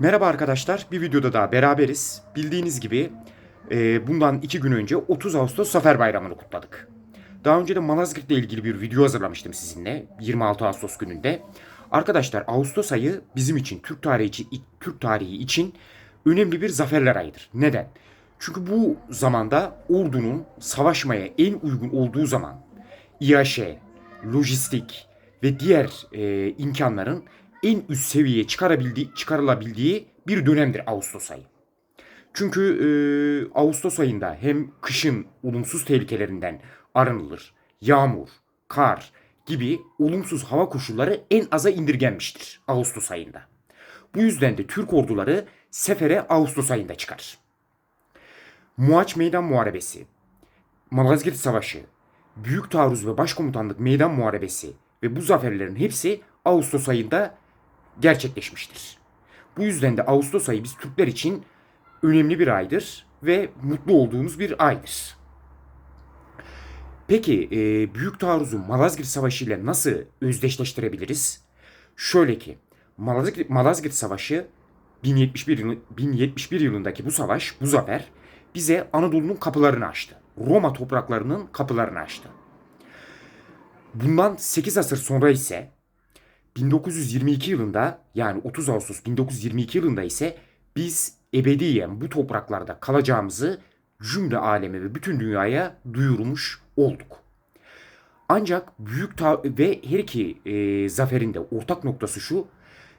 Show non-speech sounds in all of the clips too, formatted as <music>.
Merhaba arkadaşlar, bir videoda daha beraberiz. Bildiğiniz gibi e, bundan iki gün önce 30 Ağustos Zafer Bayramı'nı kutladık. Daha önce de Malazgirt'le ilgili bir video hazırlamıştım sizinle 26 Ağustos gününde. Arkadaşlar Ağustos ayı bizim için Türk tarihi için, Türk tarihi için önemli bir zaferler ayıdır. Neden? Çünkü bu zamanda ordunun savaşmaya en uygun olduğu zaman İAŞ, lojistik ve diğer e, imkanların en üst seviyeye çıkarabildiği, çıkarılabildiği bir dönemdir Ağustos ayı. Çünkü e, Ağustos ayında hem kışın olumsuz tehlikelerinden arınılır, yağmur, kar gibi olumsuz hava koşulları en aza indirgenmiştir Ağustos ayında. Bu yüzden de Türk orduları sefere Ağustos ayında çıkar. Muaç Meydan Muharebesi, Malazgirt Savaşı, Büyük Taarruz ve Başkomutanlık Meydan Muharebesi ve bu zaferlerin hepsi Ağustos ayında gerçekleşmiştir. Bu yüzden de Ağustos ayı biz Türkler için önemli bir aydır ve mutlu olduğumuz bir aydır. Peki e, Büyük Taarruz'u Malazgirt Savaşı ile nasıl özdeşleştirebiliriz? Şöyle ki Malazgirt, Malazgirt Savaşı 1071, yılı, 1071 yılındaki bu savaş, bu zafer bize Anadolu'nun kapılarını açtı. Roma topraklarının kapılarını açtı. Bundan 8 asır sonra ise 1922 yılında yani 30 Ağustos 1922 yılında ise biz ebediyen bu topraklarda kalacağımızı cümle aleme ve bütün dünyaya duyurmuş olduk. Ancak büyük ta- ve her iki e, zaferin de ortak noktası şu.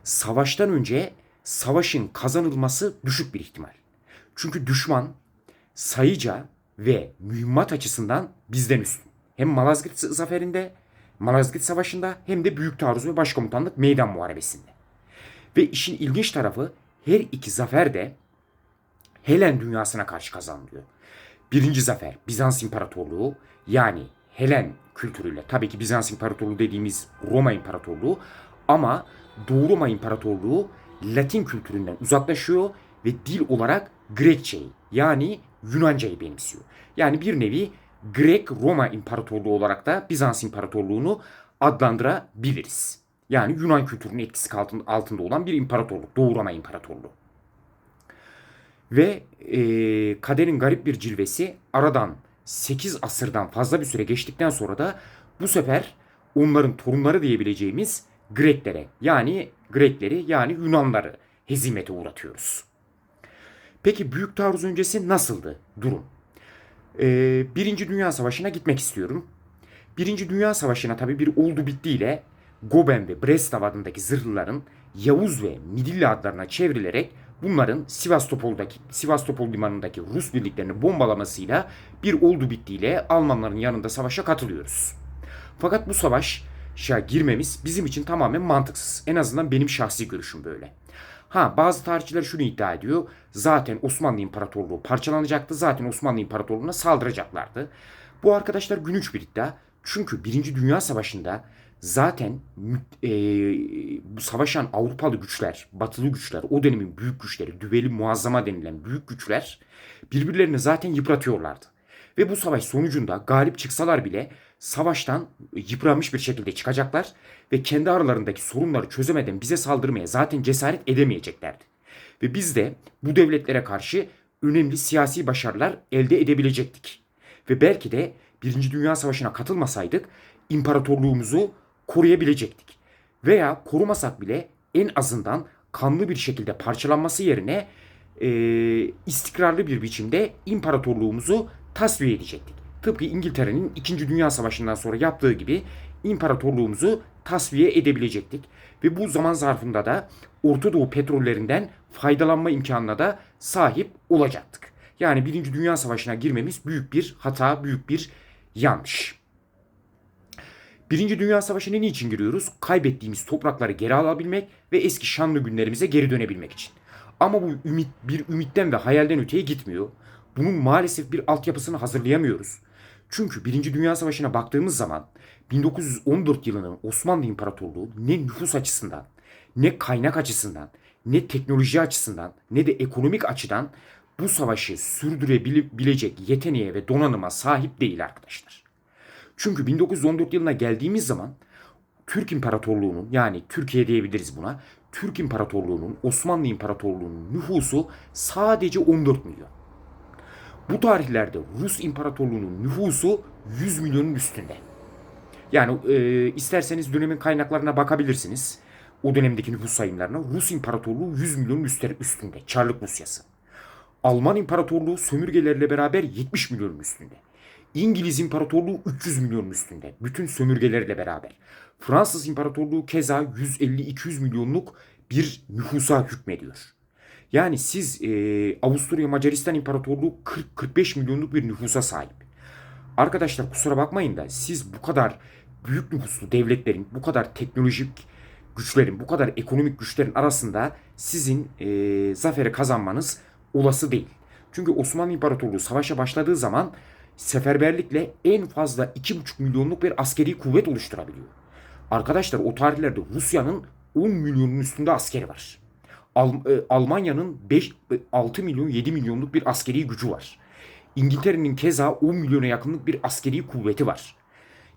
Savaştan önce savaşın kazanılması düşük bir ihtimal. Çünkü düşman sayıca ve mühimmat açısından bizden üstün. Hem Malazgirt zaferinde, Malazgirt Savaşı'nda hem de Büyük Taarruz ve Başkomutanlık Meydan Muharebesi'nde. Ve işin ilginç tarafı her iki zafer de Helen dünyasına karşı kazanılıyor. Birinci zafer Bizans İmparatorluğu yani Helen kültürüyle tabii ki Bizans İmparatorluğu dediğimiz Roma İmparatorluğu ama Doğu Roma İmparatorluğu Latin kültüründen uzaklaşıyor ve dil olarak Grekçeyi yani Yunancayı benimsiyor. Yani bir nevi Grek-Roma İmparatorluğu olarak da Bizans İmparatorluğunu adlandırabiliriz. Yani Yunan kültürünün etkisi altında olan bir imparatorluk. Doğu Roma İmparatorluğu. Ve e, kaderin garip bir cilvesi aradan 8 asırdan fazla bir süre geçtikten sonra da bu sefer onların torunları diyebileceğimiz Greklere yani Grekleri yani Yunanları hezimete uğratıyoruz. Peki Büyük Taarruz öncesi nasıldı durum? Ee, Birinci Dünya Savaşı'na gitmek istiyorum. Birinci Dünya Savaşı'na tabi bir oldu bittiyle Goben ve Breslav adındaki zırhlıların Yavuz ve Midilli adlarına çevrilerek bunların Sivastopol'daki Sivastopol limanındaki Rus birliklerini bombalamasıyla bir oldu bittiyle Almanların yanında savaşa katılıyoruz. Fakat bu savaşa girmemiz bizim için tamamen mantıksız. En azından benim şahsi görüşüm böyle. Ha bazı tarihçiler şunu iddia ediyor. Zaten Osmanlı İmparatorluğu parçalanacaktı. Zaten Osmanlı İmparatorluğu'na saldıracaklardı. Bu arkadaşlar günüç bir iddia. Çünkü Birinci Dünya Savaşı'nda zaten e, bu savaşan Avrupalı güçler, batılı güçler, o dönemin büyük güçleri, düveli muazzama denilen büyük güçler birbirlerini zaten yıpratıyorlardı. Ve bu savaş sonucunda galip çıksalar bile savaştan yıpranmış bir şekilde çıkacaklar ve kendi aralarındaki sorunları çözemeden bize saldırmaya zaten cesaret edemeyeceklerdi. Ve biz de bu devletlere karşı önemli siyasi başarılar elde edebilecektik. Ve belki de Birinci Dünya Savaşı'na katılmasaydık imparatorluğumuzu koruyabilecektik. Veya korumasak bile en azından kanlı bir şekilde parçalanması yerine e, istikrarlı bir biçimde imparatorluğumuzu tasfiye edecektik. Tıpkı İngiltere'nin 2. Dünya Savaşı'ndan sonra yaptığı gibi imparatorluğumuzu tasfiye edebilecektik. Ve bu zaman zarfında da Orta Doğu petrollerinden faydalanma imkanına da sahip olacaktık. Yani Birinci Dünya Savaşı'na girmemiz büyük bir hata, büyük bir yanlış. Birinci Dünya Savaşı'na niçin giriyoruz? Kaybettiğimiz toprakları geri alabilmek ve eski şanlı günlerimize geri dönebilmek için. Ama bu ümit bir ümitten ve hayalden öteye gitmiyor. Bunun maalesef bir altyapısını hazırlayamıyoruz. Çünkü Birinci Dünya Savaşı'na baktığımız zaman 1914 yılının Osmanlı İmparatorluğu ne nüfus açısından, ne kaynak açısından, ne teknoloji açısından, ne de ekonomik açıdan bu savaşı sürdürebilecek yeteneğe ve donanıma sahip değil arkadaşlar. Çünkü 1914 yılına geldiğimiz zaman Türk İmparatorluğu'nun yani Türkiye diyebiliriz buna. Türk İmparatorluğu'nun, Osmanlı İmparatorluğu'nun nüfusu sadece 14 milyon. Bu tarihlerde Rus İmparatorluğu'nun nüfusu 100 milyonun üstünde. Yani e, isterseniz dönemin kaynaklarına bakabilirsiniz. O dönemdeki nüfus sayımlarına. Rus İmparatorluğu 100 milyonun üstü- üstünde. Çarlık Rusyası. Alman İmparatorluğu sömürgelerle beraber 70 milyonun üstünde. İngiliz İmparatorluğu 300 milyonun üstünde. Bütün sömürgelerle beraber. Fransız İmparatorluğu keza 150-200 milyonluk bir nüfusa hükmediyor. Yani siz e, Avusturya Macaristan İmparatorluğu 40-45 milyonluk bir nüfusa sahip. Arkadaşlar kusura bakmayın da siz bu kadar büyük nüfuslu devletlerin, bu kadar teknolojik güçlerin, bu kadar ekonomik güçlerin arasında sizin e, zaferi kazanmanız olası değil. Çünkü Osmanlı İmparatorluğu savaşa başladığı zaman seferberlikle en fazla 2,5 milyonluk bir askeri kuvvet oluşturabiliyor. Arkadaşlar o tarihlerde Rusya'nın 10 milyonun üstünde askeri var. Al- e, Almanya'nın 5 e, 6 milyon 7 milyonluk bir askeri gücü var. İngiltere'nin keza 10 milyona yakınlık bir askeri kuvveti var.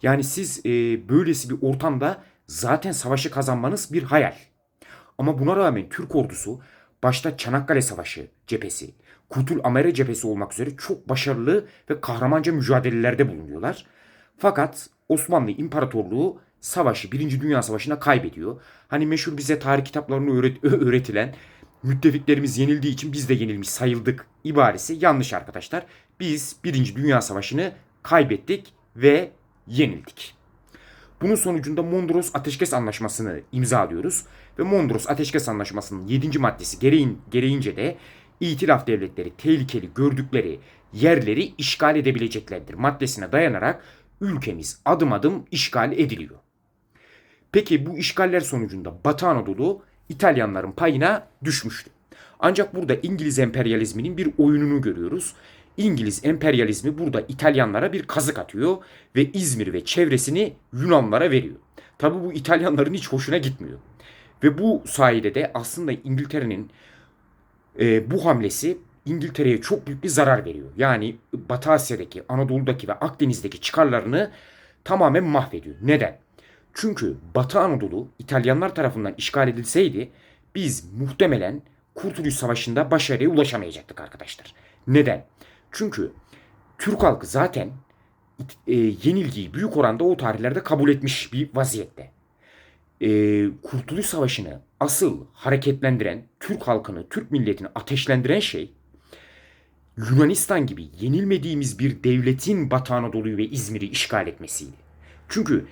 Yani siz e, böylesi bir ortamda zaten savaşı kazanmanız bir hayal. Ama buna rağmen Türk ordusu başta Çanakkale Savaşı cephesi, Kutul Amere cephesi olmak üzere çok başarılı ve kahramanca mücadelelerde bulunuyorlar. Fakat Osmanlı İmparatorluğu savaşı, Birinci Dünya Savaşı'nda kaybediyor. Hani meşhur bize tarih kitaplarını öğret- öğretilen müttefiklerimiz yenildiği için biz de yenilmiş sayıldık ibaresi yanlış arkadaşlar. Biz Birinci Dünya Savaşı'nı kaybettik ve yenildik. Bunun sonucunda Mondros Ateşkes Anlaşması'nı imzalıyoruz ve Mondros Ateşkes Anlaşması'nın 7. maddesi gereğin, gereğince de itilaf devletleri tehlikeli gördükleri yerleri işgal edebileceklerdir maddesine dayanarak ülkemiz adım adım işgal ediliyor. Peki bu işgaller sonucunda Batı Anadolu İtalyanların payına düşmüştü. Ancak burada İngiliz emperyalizminin bir oyununu görüyoruz. İngiliz emperyalizmi burada İtalyanlara bir kazık atıyor ve İzmir ve çevresini Yunanlara veriyor. Tabi bu İtalyanların hiç hoşuna gitmiyor. Ve bu sayede de aslında İngiltere'nin e, bu hamlesi İngiltere'ye çok büyük bir zarar veriyor. Yani Batı Asya'daki, Anadolu'daki ve Akdeniz'deki çıkarlarını tamamen mahvediyor. Neden? Çünkü Batı Anadolu İtalyanlar tarafından işgal edilseydi biz muhtemelen Kurtuluş Savaşı'nda başarıya ulaşamayacaktık arkadaşlar. Neden? Çünkü Türk halkı zaten e, yenilgiyi büyük oranda o tarihlerde kabul etmiş bir vaziyette. E, Kurtuluş Savaşı'nı asıl hareketlendiren, Türk halkını, Türk milletini ateşlendiren şey Yunanistan gibi yenilmediğimiz bir devletin Batı Anadolu'yu ve İzmir'i işgal etmesiydi. Çünkü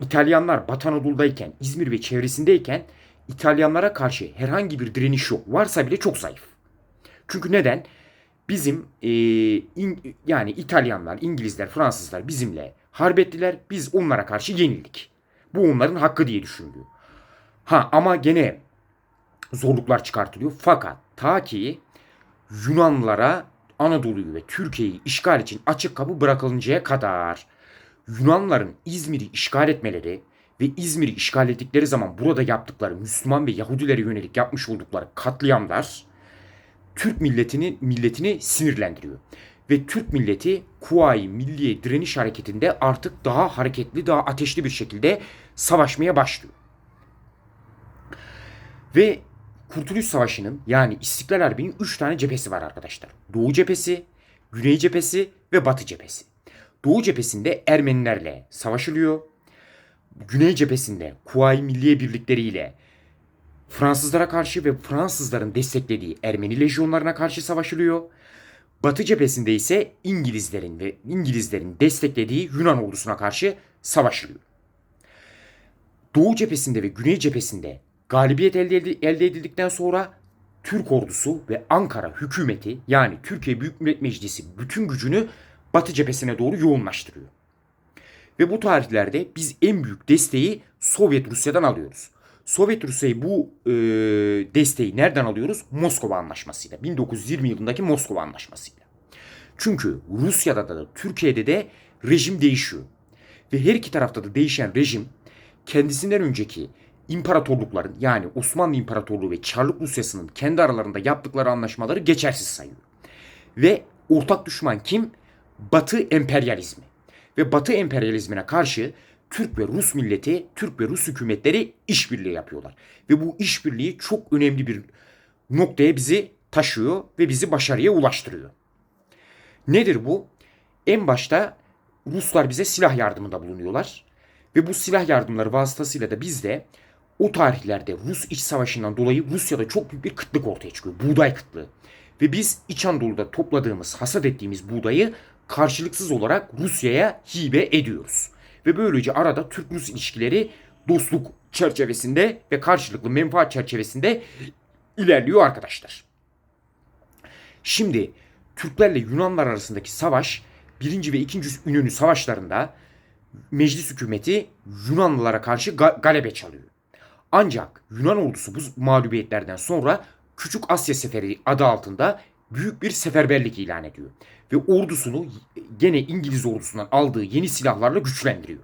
İtalyanlar Batı Anadolu'dayken, İzmir ve çevresindeyken İtalyanlara karşı herhangi bir direniş yok. Varsa bile çok zayıf. Çünkü neden? Bizim e, in- yani İtalyanlar, İngilizler, Fransızlar bizimle harbettiler. Biz onlara karşı yenildik. Bu onların hakkı diye düşünülüyor. Ha ama gene zorluklar çıkartılıyor. Fakat ta ki Yunanlara Anadolu'yu ve Türkiye'yi işgal için açık kapı bırakılıncaya kadar Yunanların İzmir'i işgal etmeleri ve İzmir'i işgal ettikleri zaman burada yaptıkları Müslüman ve Yahudilere yönelik yapmış oldukları katliamlar Türk milletini milletini sinirlendiriyor. Ve Türk milleti Kuvayi Milliye Direniş Hareketi'nde artık daha hareketli, daha ateşli bir şekilde savaşmaya başlıyor. Ve Kurtuluş Savaşı'nın yani İstiklal Harbi'nin 3 tane cephesi var arkadaşlar. Doğu cephesi, Güney cephesi ve Batı cephesi. Doğu cephesinde Ermenilerle savaşılıyor. Güney cephesinde Kuvayi Milliye Birlikleriyle Fransızlara karşı ve Fransızların desteklediği Ermeni lejyonlarına karşı savaşılıyor. Batı cephesinde ise İngilizlerin ve İngilizlerin desteklediği Yunan ordusuna karşı savaşılıyor. Doğu cephesinde ve Güney cephesinde galibiyet elde, elde edildikten sonra Türk ordusu ve Ankara hükümeti yani Türkiye Büyük Millet Meclisi bütün gücünü Batı cephesine doğru yoğunlaştırıyor. Ve bu tarihlerde biz en büyük desteği Sovyet Rusya'dan alıyoruz. Sovyet Rusya'yı bu e, desteği nereden alıyoruz? Moskova Anlaşması'yla. 1920 yılındaki Moskova Anlaşması'yla. Çünkü Rusya'da da Türkiye'de de rejim değişiyor. Ve her iki tarafta da değişen rejim kendisinden önceki imparatorlukların yani Osmanlı İmparatorluğu ve Çarlık Rusyası'nın kendi aralarında yaptıkları anlaşmaları geçersiz sayıyor. Ve ortak düşman kim? Batı emperyalizmi. Ve Batı emperyalizmine karşı Türk ve Rus milleti, Türk ve Rus hükümetleri işbirliği yapıyorlar. Ve bu işbirliği çok önemli bir noktaya bizi taşıyor ve bizi başarıya ulaştırıyor. Nedir bu? En başta Ruslar bize silah yardımında bulunuyorlar. Ve bu silah yardımları vasıtasıyla da biz de o tarihlerde Rus iç savaşından dolayı Rusya'da çok büyük bir kıtlık ortaya çıkıyor. Buğday kıtlığı. Ve biz İç Anadolu'da topladığımız, hasat ettiğimiz buğdayı karşılıksız olarak Rusya'ya hibe ediyoruz. Ve böylece arada Türk-Rus ilişkileri dostluk çerçevesinde ve karşılıklı menfaat çerçevesinde ilerliyor arkadaşlar. Şimdi Türklerle Yunanlar arasındaki savaş 1. ve 2. Ünlü savaşlarında meclis hükümeti Yunanlılara karşı ga- galebe çalıyor. Ancak Yunan ordusu bu mağlubiyetlerden sonra Küçük Asya Seferi adı altında büyük bir seferberlik ilan ediyor. Ve ordusunu gene İngiliz ordusundan aldığı yeni silahlarla güçlendiriyor.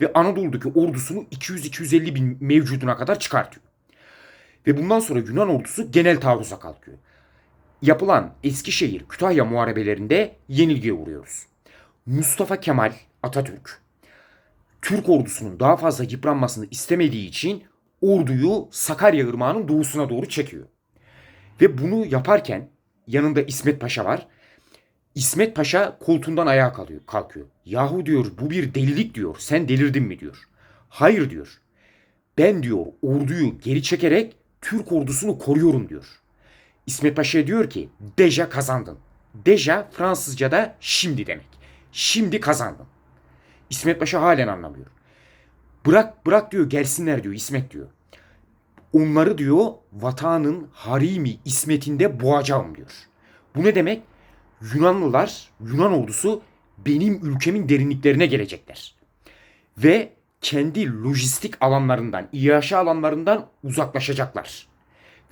Ve Anadolu'daki ordusunu 200-250 bin mevcuduna kadar çıkartıyor. Ve bundan sonra Yunan ordusu genel taarruza kalkıyor. Yapılan Eskişehir, Kütahya muharebelerinde yenilgiye uğruyoruz. Mustafa Kemal Atatürk Türk ordusunun daha fazla yıpranmasını istemediği için orduyu Sakarya Irmağı'nın doğusuna doğru çekiyor. Ve bunu yaparken yanında İsmet Paşa var. İsmet Paşa koltuğundan ayağa kalıyor, kalkıyor. Yahu diyor bu bir delilik diyor. Sen delirdin mi diyor. Hayır diyor. Ben diyor orduyu geri çekerek Türk ordusunu koruyorum diyor. İsmet Paşa diyor ki deja kazandın. Deja Fransızca'da şimdi demek. Şimdi kazandın. İsmet Paşa halen anlamıyor. Bırak bırak diyor gelsinler diyor İsmet diyor. Onları diyor vatanın harimi ismetinde boğacağım diyor. Bu ne demek? Yunanlılar, Yunan ordusu benim ülkemin derinliklerine gelecekler. Ve kendi lojistik alanlarından, İHA alanlarından uzaklaşacaklar.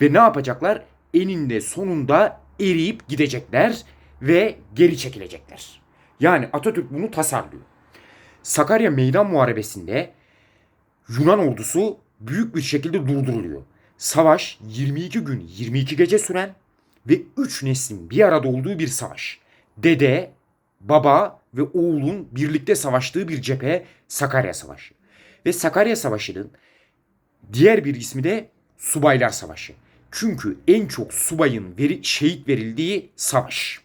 Ve ne yapacaklar? Eninde sonunda eriyip gidecekler ve geri çekilecekler. Yani Atatürk bunu tasarlıyor. Sakarya Meydan Muharebesi'nde Yunan ordusu büyük bir şekilde durduruluyor. Savaş 22 gün 22 gece süren ve 3 neslin bir arada olduğu bir savaş. Dede, baba ve oğulun birlikte savaştığı bir cephe Sakarya Savaşı. Ve Sakarya Savaşı'nın diğer bir ismi de Subaylar Savaşı. Çünkü en çok subayın veri, şehit verildiği savaş.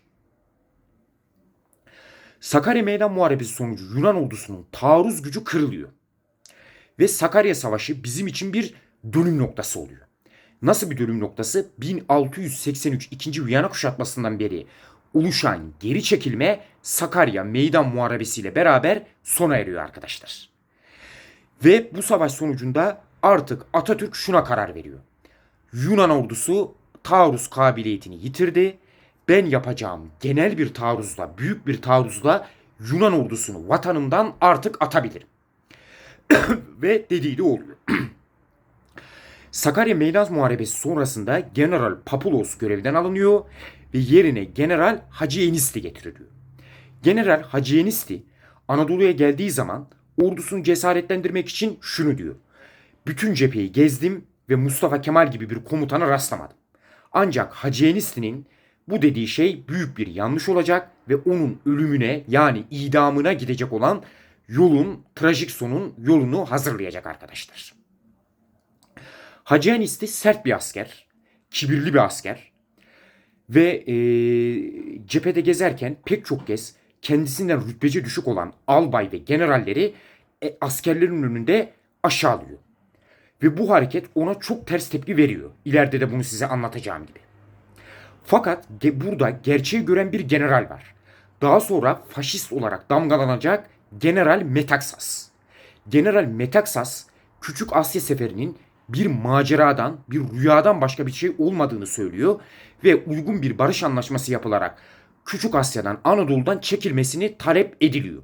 Sakarya Meydan Muharebesi sonucu Yunan ordusunun taarruz gücü kırılıyor. Ve Sakarya Savaşı bizim için bir dönüm noktası oluyor. Nasıl bir dönüm noktası? 1683 2. Viyana kuşatmasından beri oluşan geri çekilme Sakarya Meydan Muharebesi ile beraber sona eriyor arkadaşlar. Ve bu savaş sonucunda artık Atatürk şuna karar veriyor. Yunan ordusu taarruz kabiliyetini yitirdi. Ben yapacağım genel bir taarruzla, büyük bir taarruzla Yunan ordusunu vatanımdan artık atabilirim. <coughs> Ve dediği de oluyor. <coughs> Sakarya Meydan Muharebesi sonrasında General Papulos görevden alınıyor ve yerine General Hacı Enisti getiriliyor. General Hacı Enisti Anadolu'ya geldiği zaman ordusunu cesaretlendirmek için şunu diyor. Bütün cepheyi gezdim ve Mustafa Kemal gibi bir komutana rastlamadım. Ancak Hacı Enisti'nin bu dediği şey büyük bir yanlış olacak ve onun ölümüne yani idamına gidecek olan yolun, trajik sonun yolunu hazırlayacak arkadaşlar. Hacı Enis sert bir asker, kibirli bir asker ve e, cephede gezerken pek çok kez kendisinden rütbece düşük olan albay ve generalleri e, askerlerin önünde aşağılıyor. Ve bu hareket ona çok ters tepki veriyor. İleride de bunu size anlatacağım gibi. Fakat ge- burada gerçeği gören bir general var. Daha sonra faşist olarak damgalanacak General Metaxas. General Metaxas Küçük Asya Seferi'nin bir maceradan, bir rüyadan başka bir şey olmadığını söylüyor ve uygun bir barış anlaşması yapılarak Küçük Asya'dan, Anadolu'dan çekilmesini talep ediliyor.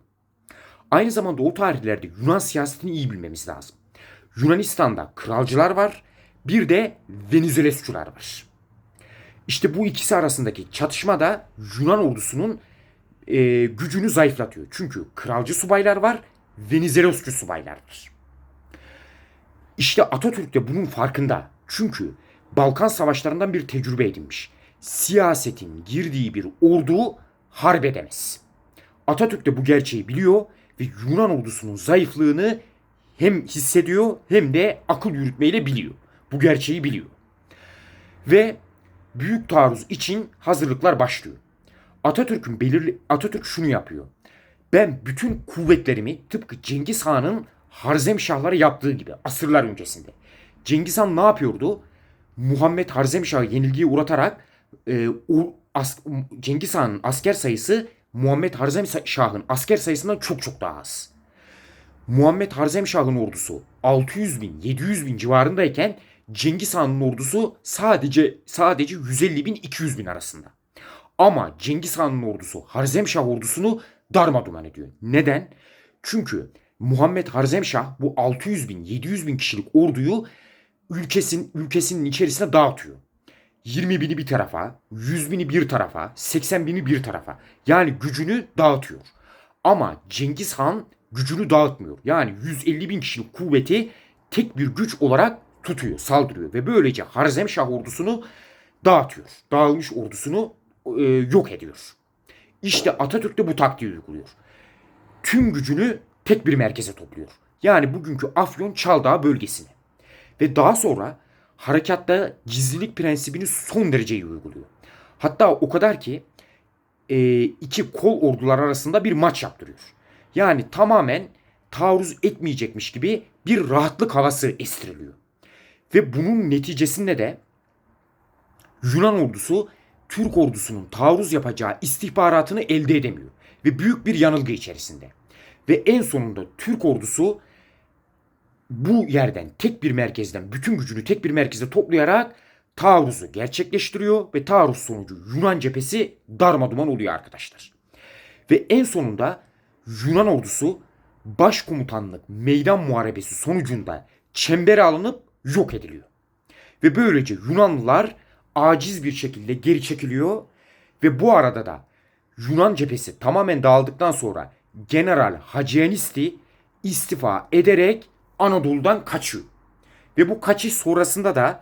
Aynı zamanda o tarihlerde Yunan siyasetini iyi bilmemiz lazım. Yunanistan'da kralcılar var, bir de Venizelesçular var. İşte bu ikisi arasındaki çatışma da Yunan ordusunun e, gücünü zayıflatıyor. Çünkü kralcı subaylar var, Venizelosçu subaylar var. İşte Atatürk de bunun farkında. Çünkü Balkan savaşlarından bir tecrübe edinmiş. Siyasetin girdiği bir ordu harp edemez. Atatürk de bu gerçeği biliyor ve Yunan ordusunun zayıflığını hem hissediyor hem de akıl yürütmeyle biliyor. Bu gerçeği biliyor. Ve büyük taarruz için hazırlıklar başlıyor. Atatürk'ün belirli Atatürk şunu yapıyor. Ben bütün kuvvetlerimi tıpkı Cengiz Han'ın Harzemşahlara yaptığı gibi asırlar öncesinde. Cengiz Han ne yapıyordu? Muhammed Harzemşah'ı yenilgiye uğratarak e, o as, Cengiz Han'ın asker sayısı Muhammed Harzemşah'ın asker sayısından çok çok daha az. Muhammed Harzemşah'ın ordusu 600 bin, 700 bin civarındayken Cengiz Han'ın ordusu sadece sadece 150 bin, 200 bin arasında. Ama Cengiz Han'ın ordusu Harzemşah ordusunu darmaduman ediyor. Neden? Çünkü Muhammed Harzemşah bu 600 bin, 700 bin kişilik orduyu ülkesin ülkesinin içerisine dağıtıyor. 20 bini bir tarafa, 100 bini bir tarafa, 80 bini bir tarafa. Yani gücünü dağıtıyor. Ama Cengiz Han gücünü dağıtmıyor. Yani 150 bin kişilik kuvveti tek bir güç olarak tutuyor, saldırıyor. Ve böylece Harzemşah ordusunu dağıtıyor. Dağılmış ordusunu e, yok ediyor. İşte Atatürk de bu taktiği uyguluyor. Tüm gücünü tek bir merkeze topluyor. Yani bugünkü Afyon Çaldağ bölgesine. Ve daha sonra harekatta gizlilik prensibini son derece iyi uyguluyor. Hatta o kadar ki e, iki kol ordular arasında bir maç yaptırıyor. Yani tamamen taarruz etmeyecekmiş gibi bir rahatlık havası estiriliyor. Ve bunun neticesinde de Yunan ordusu Türk ordusunun taarruz yapacağı istihbaratını elde edemiyor ve büyük bir yanılgı içerisinde. Ve en sonunda Türk ordusu bu yerden tek bir merkezden bütün gücünü tek bir merkezde toplayarak taarruzu gerçekleştiriyor ve taarruz sonucu Yunan cephesi darmaduman oluyor arkadaşlar. Ve en sonunda Yunan ordusu başkomutanlık meydan muharebesi sonucunda çembere alınıp yok ediliyor. Ve böylece Yunanlılar aciz bir şekilde geri çekiliyor ve bu arada da Yunan cephesi tamamen dağıldıktan sonra General Hacıanisti istifa ederek Anadolu'dan kaçıyor. Ve bu kaçış sonrasında da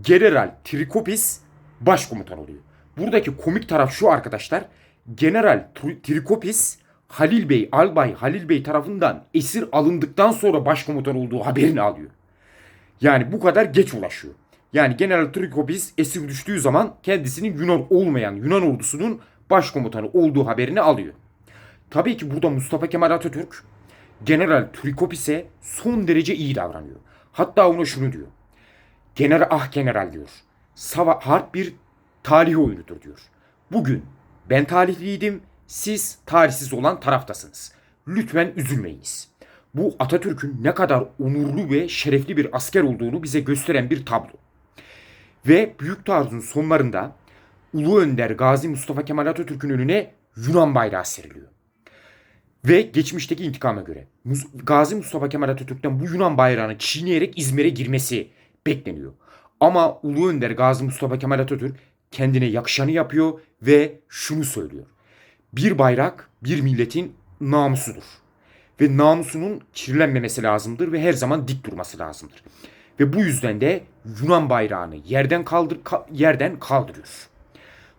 General Trikopis başkomutan oluyor. Buradaki komik taraf şu arkadaşlar. General Trikopis Halil Bey, Albay Halil Bey tarafından esir alındıktan sonra başkomutan olduğu haberini alıyor. Yani bu kadar geç ulaşıyor. Yani General Trikopis esir düştüğü zaman kendisinin Yunan olmayan Yunan ordusunun başkomutanı olduğu haberini alıyor. Tabii ki burada Mustafa Kemal Atatürk General Trikopis'e son derece iyi davranıyor. Hatta ona şunu diyor. General ah general diyor. Sava harp bir talih oyunudur diyor. Bugün ben talihliydim, siz tarihsiz olan taraftasınız. Lütfen üzülmeyiniz. Bu Atatürk'ün ne kadar onurlu ve şerefli bir asker olduğunu bize gösteren bir tablo. Ve Büyük Taarruz'un sonlarında Ulu Önder Gazi Mustafa Kemal Atatürk'ün önüne Yunan bayrağı seriliyor. Ve geçmişteki intikama göre Gazi Mustafa Kemal Atatürk'ten bu Yunan bayrağını çiğneyerek İzmir'e girmesi bekleniyor. Ama Ulu Önder Gazi Mustafa Kemal Atatürk kendine yakışanı yapıyor ve şunu söylüyor. Bir bayrak bir milletin namusudur. Ve namusunun kirlenmemesi lazımdır ve her zaman dik durması lazımdır. Ve bu yüzden de Yunan bayrağını yerden kaldır ka, yerden kaldırıyor.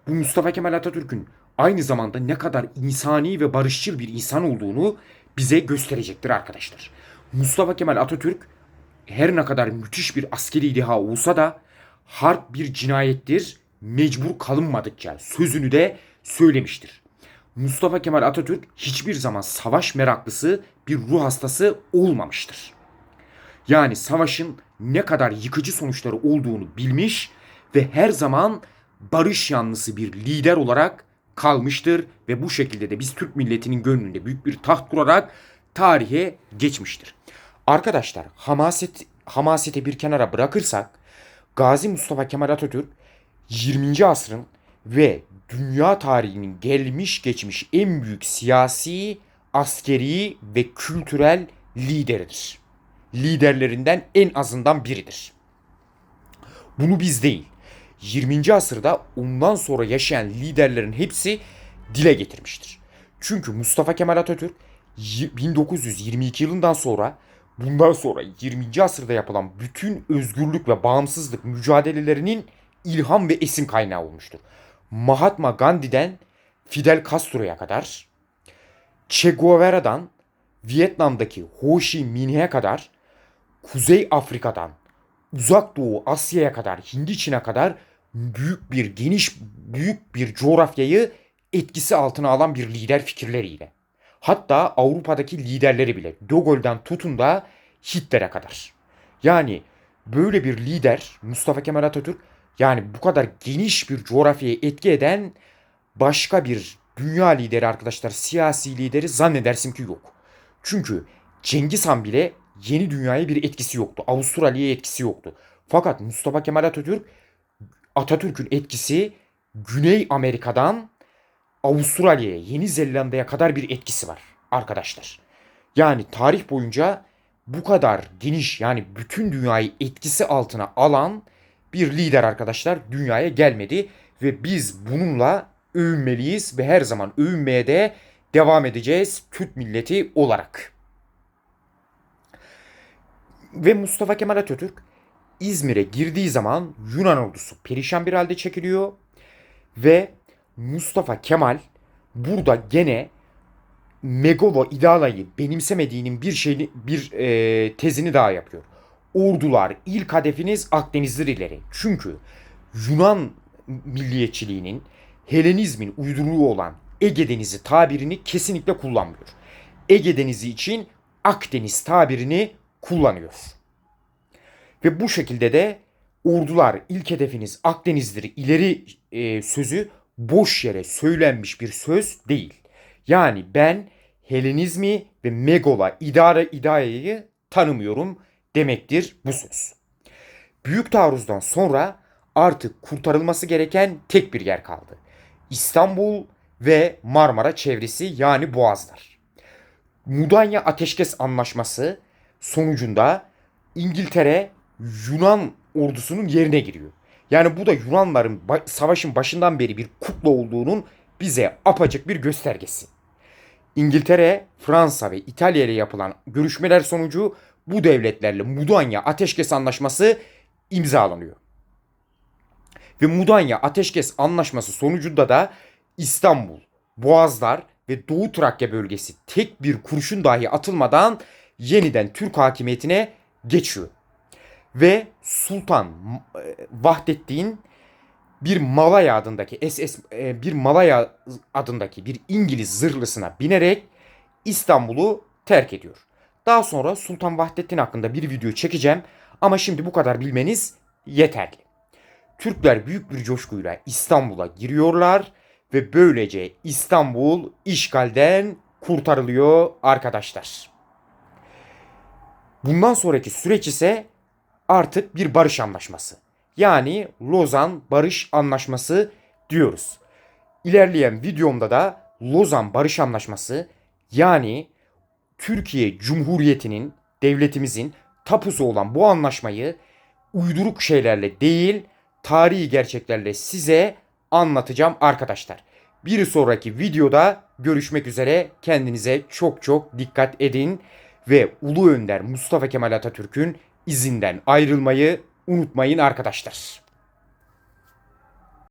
Bu Mustafa Kemal Atatürk'ün aynı zamanda ne kadar insani ve barışçıl bir insan olduğunu bize gösterecektir arkadaşlar. Mustafa Kemal Atatürk her ne kadar müthiş bir askeri deha olsa da harp bir cinayettir, mecbur kalınmadıkça sözünü de söylemiştir. Mustafa Kemal Atatürk hiçbir zaman savaş meraklısı bir ruh hastası olmamıştır. Yani savaşın ne kadar yıkıcı sonuçları olduğunu bilmiş ve her zaman barış yanlısı bir lider olarak kalmıştır ve bu şekilde de biz Türk milletinin gönlünde büyük bir taht kurarak tarihe geçmiştir. Arkadaşlar hamaset hamasete bir kenara bırakırsak Gazi Mustafa Kemal Atatürk 20. asrın ve dünya tarihinin gelmiş geçmiş en büyük siyasi, askeri ve kültürel lideridir. Liderlerinden en azından biridir. Bunu biz değil, 20. asırda ondan sonra yaşayan liderlerin hepsi dile getirmiştir. Çünkü Mustafa Kemal Atatürk 1922 yılından sonra bundan sonra 20. asırda yapılan bütün özgürlük ve bağımsızlık mücadelelerinin ilham ve esin kaynağı olmuştur. Mahatma Gandhi'den Fidel Castro'ya kadar, Che Guevara'dan Vietnam'daki Ho Chi Minh'e kadar Kuzey Afrika'dan Uzak Doğu Asya'ya kadar Hindi Çin'e kadar büyük bir geniş büyük bir coğrafyayı etkisi altına alan bir lider fikirleriyle. Hatta Avrupa'daki liderleri bile De Gaulle'den tutun da Hitler'e kadar. Yani böyle bir lider Mustafa Kemal Atatürk yani bu kadar geniş bir coğrafyayı etki eden başka bir dünya lideri arkadaşlar siyasi lideri zannedersin ki yok. Çünkü Cengiz Han bile yeni dünyaya bir etkisi yoktu. Avustralya'ya etkisi yoktu. Fakat Mustafa Kemal Atatürk Atatürk'ün etkisi Güney Amerika'dan Avustralya'ya, Yeni Zelanda'ya kadar bir etkisi var arkadaşlar. Yani tarih boyunca bu kadar geniş yani bütün dünyayı etkisi altına alan bir lider arkadaşlar dünyaya gelmedi ve biz bununla övünmeliyiz ve her zaman övünmeye de devam edeceğiz Türk milleti olarak. Ve Mustafa Kemal Atatürk İzmir'e girdiği zaman Yunan ordusu perişan bir halde çekiliyor ve Mustafa Kemal burada gene Megalo İdala'yı benimsemediğinin bir şeyini bir e, tezini daha yapıyor. Ordular ilk hedefiniz Akdeniz'dir ileri. Çünkü Yunan milliyetçiliğinin Helenizmin uyduruluğu olan Ege Denizi tabirini kesinlikle kullanmıyor. Ege Denizi için Akdeniz tabirini kullanıyor. Ve bu şekilde de ordular ilk hedefiniz Akdeniz'dir ileri e, sözü boş yere söylenmiş bir söz değil. Yani ben Helenizmi ve Megola idare idareyi tanımıyorum demektir bu söz. Büyük taarruzdan sonra artık kurtarılması gereken tek bir yer kaldı. İstanbul ve Marmara çevresi yani Boğazlar. Mudanya Ateşkes Anlaşması sonucunda İngiltere Yunan ordusunun yerine giriyor. Yani bu da Yunanların savaşın başından beri bir kukla olduğunun bize apacık bir göstergesi. İngiltere, Fransa ve İtalya ile yapılan görüşmeler sonucu bu devletlerle Mudanya Ateşkes Anlaşması imzalanıyor. Ve Mudanya Ateşkes Anlaşması sonucunda da İstanbul, Boğazlar ve Doğu Trakya bölgesi tek bir kurşun dahi atılmadan yeniden Türk hakimiyetine geçiyor. Ve Sultan e, Vahdettin bir Malaya adındaki SS e, bir Malaya adındaki bir İngiliz zırhlısına binerek İstanbul'u terk ediyor. Daha sonra Sultan Vahdettin hakkında bir video çekeceğim ama şimdi bu kadar bilmeniz yeterli. Türkler büyük bir coşkuyla İstanbul'a giriyorlar ve böylece İstanbul işgalden kurtarılıyor arkadaşlar. Bundan sonraki süreç ise artık bir barış anlaşması. Yani Lozan Barış Anlaşması diyoruz. İlerleyen videomda da Lozan Barış Anlaşması yani Türkiye Cumhuriyeti'nin, devletimizin tapusu olan bu anlaşmayı uyduruk şeylerle değil, tarihi gerçeklerle size anlatacağım arkadaşlar. Bir sonraki videoda görüşmek üzere. Kendinize çok çok dikkat edin ve Ulu Önder Mustafa Kemal Atatürk'ün izinden ayrılmayı unutmayın arkadaşlar.